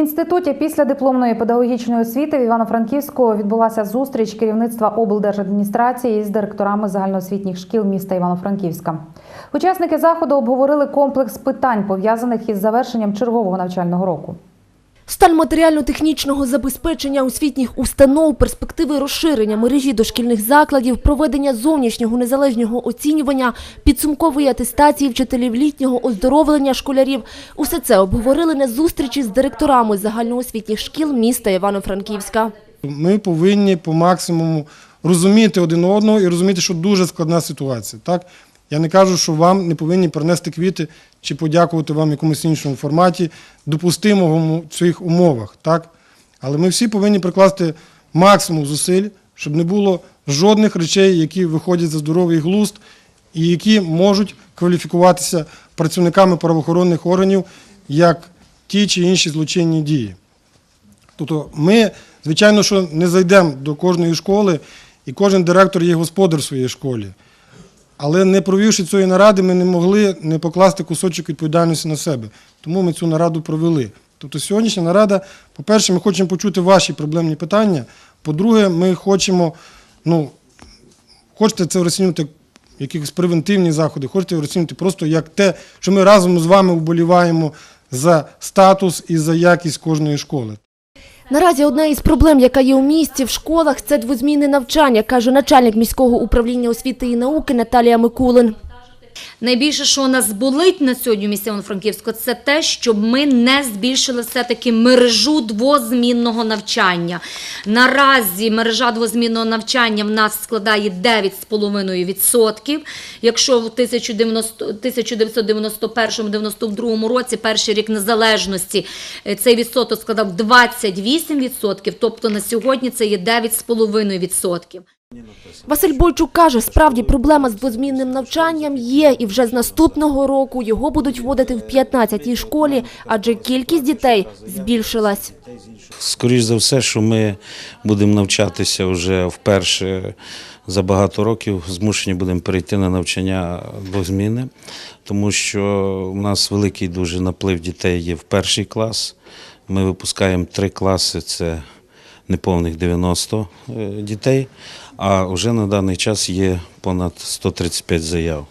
інституті після дипломної педагогічної освіти в Івано-Франківську відбулася зустріч керівництва облдержадміністрації з директорами загальноосвітніх шкіл міста Івано-Франківська. Учасники заходу обговорили комплекс питань пов'язаних із завершенням чергового навчального року. Сталь матеріально-технічного забезпечення освітніх установ, перспективи розширення мережі дошкільних закладів, проведення зовнішнього незалежного оцінювання, підсумкової атестації вчителів літнього оздоровлення школярів – усе це обговорили на зустрічі з директорами загальноосвітніх шкіл міста Івано-Франківська. Ми повинні по максимуму розуміти один одного і розуміти, що дуже складна ситуація. Так? Я не кажу, що вам не повинні принести квіти чи подякувати вам в якомусь іншому форматі, допустимому в цих умовах. Так? Але ми всі повинні прикласти максимум зусиль, щоб не було жодних речей, які виходять за здоровий глузд і які можуть кваліфікуватися працівниками правоохоронних органів як ті чи інші злочинні дії. Тобто ми, звичайно, що не зайдемо до кожної школи, і кожен директор є господар в своїй. Але не провівши цієї наради, ми не могли не покласти кусочок відповідальності на себе. Тому ми цю нараду провели. Тобто сьогоднішня нарада, по-перше, ми хочемо почути ваші проблемні питання. По-друге, ми хочемо, ну, хочете це розцінювати як якісь превентивні заходи, хочете розцінювати просто як те, що ми разом з вами вболіваємо за статус і за якість кожної школи. Наразі одна із проблем, яка є у місті в школах, це двозмінне навчання, каже начальник міського управління освіти і науки Наталія Микулин. Найбільше, що нас болить на сьогодні в місті Івано-Франківську, це те, щоб ми не збільшили все-таки мережу двозмінного навчання. Наразі мережа двозмінного навчання в нас складає 9,5%. Якщо в 1991-92 році, перший рік незалежності, е, цей відсоток складав 28%, тобто на сьогодні це є 9,5%. Василь Бойчук каже, справді проблема з двозмінним навчанням є, і вже з наступного року його будуть вводити в 15-й школі, адже кількість дітей збільшилась. Скоріше за все, що ми будемо навчатися вже вперше за багато років, змушені будемо перейти на навчання двозміни, тому що у нас великий дуже наплив дітей є в перший клас. Ми випускаємо три класи, це неповних 90 е, дітей, а вже на даний час є понад 135 заяв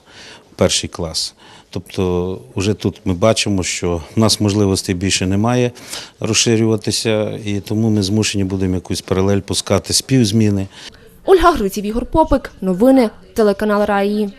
в перший клас. Тобто, вже тут ми бачимо, що в нас можливостей більше немає розширюватися, і тому ми змушені будемо якусь паралель пускати співзміни. Ольга Гриців, Ігор Попик. Новини. Телеканал Раї.